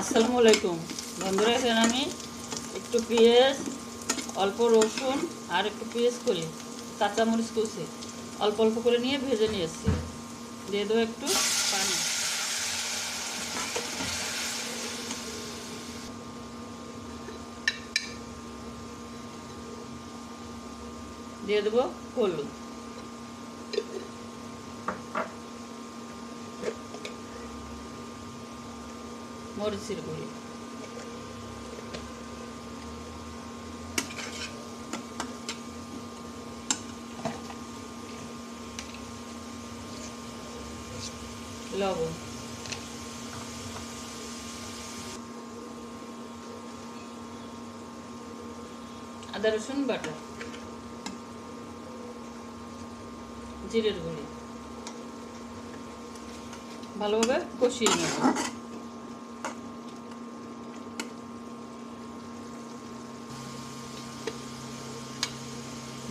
আসসালামু আলাইকুম। বন্ধুরা, এখানে আমি একটু পেঁয়াজ, অল্প রসুন আর একটু পেঁয়াজ করি, কাঁচামরিচ কুচি। অল্প অল্প করে নিয়ে ভেজে নিয়েছি দিয়ে দেবো একটু পানি। দিয়ে দেবো হলুদ। মরিচের গুঁড়ি। লবণ। আদা রসুন বাটা জিরের গুঁড়ি। ভালোভাবে কষিয়ে নেব।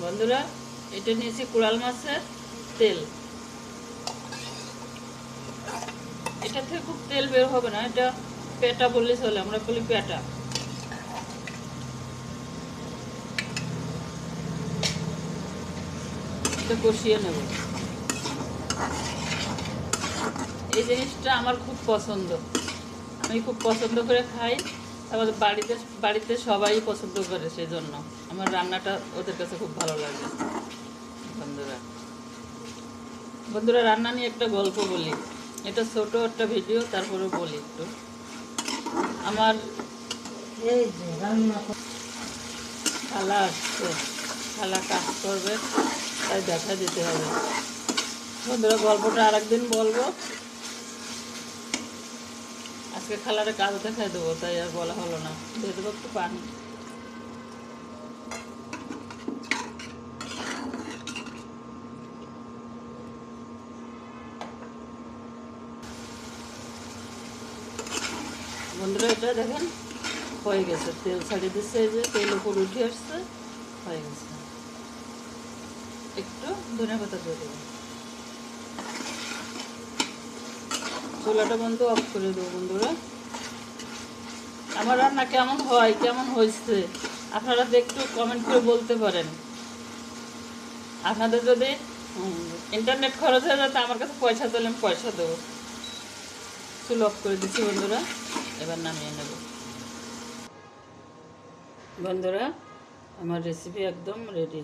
বন্ধুরা, এটা নিয়েছি কুড়াল মাছের তেল। এটা থেকে খুব তেল বের হবে না, এটা পেটা বললে চলে, আমরা বলি পেটা। কষিয়ে নেব। এই জিনিসটা আমার খুব পছন্দ। আমি খুব পছন্দ করে খাই। আমাদের বাড়িতে বাড়িতে সবাই পছন্দ করে সেই জন্য আমার রান্নাটা ওদের কাছে খুব ভালো লাগে। বন্ধুরা। বন্ধুরা, রান্না নিয়ে একটা গল্প বলি। এটা ছোট একটা ভিডিও, তারপরে বলি একটু। আমার খালা আসছে। খালা কাজ করবে, তাই দেখা দিতে হবে। বন্ধুরা, গল্পটা আরেকদিন বলব। আজকে খালারে কাজ দেখাই দেবো, তাই আর বলা হলো না। দিয়ে দেবো একটু পানি। বন্ধুরা, এটা দেখেন, হয়ে গেছে। তেল ছাড়িয়ে দিচ্ছে, এই যে তেল উপর উঠে আসছে, হয়ে গেছে। একটু ধনে পাতা দিয়ে চুলাটা বন্ধ অফ করে দেবো বন্ধুরা। আমার রান্না কেমন হয়, কেমন হয়েছে, আপনারা একটু কমেন্ট করে বলতে পারেন। আপনাদের যদি ইন্টারনেট খরচ হয়ে যায় আমার কাছে পয়সা দিলে আমি পয়সা দেবো। চুল অফ করে দিচ্ছি বন্ধুরা, এবার নামিয়ে নেব। বন্ধুরা, আমার রেসিপি একদম রেডি